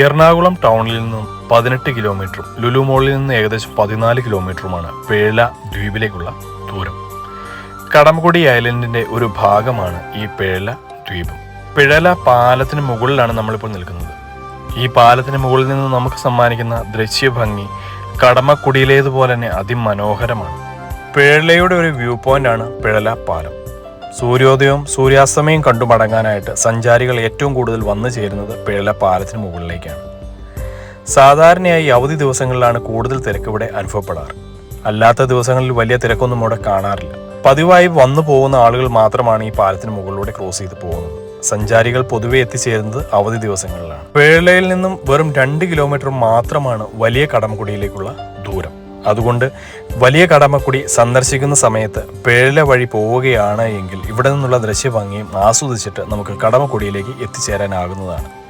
എറണാകുളം ടൗണിൽ നിന്നും പതിനെട്ട് കിലോമീറ്ററും ലുലു മോളിൽ നിന്ന് ഏകദേശം പതിനാല് കിലോമീറ്ററുമാണ് പേള ദ്വീപിലേക്കുള്ള ദൂരം. കടമകുടി ഐലൻഡിന്റെ ഒരു ഭാഗമാണ് ഈ പേള ദ്വീപ്. പിഴല പാലത്തിന് മുകളിലാണ് നമ്മളിപ്പോൾ നിൽക്കുന്നത്. ഈ പാലത്തിന് മുകളിൽ നിന്ന് നമുക്ക് സമ്മാനിക്കുന്ന ദൃശ്യഭംഗി കടമക്കുടിയിലേതുപോലെ തന്നെ അതിമനോഹരമാണ്. പേളയുടെ ഒരു വ്യൂ പോയിന്റ് ആണ് പിഴല പാലം. സൂര്യോദയവും സൂര്യാസ്തമയം കണ്ടു മടങ്ങാനായിട്ട് സഞ്ചാരികൾ ഏറ്റവും കൂടുതൽ വന്നു ചേരുന്നത് പിഴല പാലത്തിന് മുകളിലേക്കാണ്. സാധാരണയായി അവധി ദിവസങ്ങളിലാണ് കൂടുതൽ തിരക്ക് ഇവിടെ അനുഭവപ്പെടാറ്. അല്ലാത്ത ദിവസങ്ങളിൽ വലിയ തിരക്കൊന്നും ഇവിടെ കാണാറില്ല. പതിവായി വന്നു പോകുന്ന ആളുകൾ മാത്രമാണ് ഈ പാലത്തിന് മുകളിലൂടെ ക്രോസ് ചെയ്ത് പോകുന്നത്. സഞ്ചാരികൾ പൊതുവെ എത്തിച്ചേരുന്നത് അവധി ദിവസങ്ങളിലാണ്. പേഴലയിൽ നിന്നും വെറും രണ്ട് കിലോമീറ്റർ മാത്രമാണ് വലിയ കടമകുടിയിലേക്കുള്ള ദൂരം. അതുകൊണ്ട് വലിയ കടമക്കുടി സന്ദർശിക്കുന്ന സമയത്ത് പേഴല വഴി പോവുകയാണ് എങ്കിൽ ഇവിടെ നിന്നുള്ള ദൃശ്യഭംഗിയും ആസ്വദിച്ചിട്ട് നമുക്ക് കടമക്കുടിയിലേക്ക് എത്തിച്ചേരാനാകുന്നതാണ്.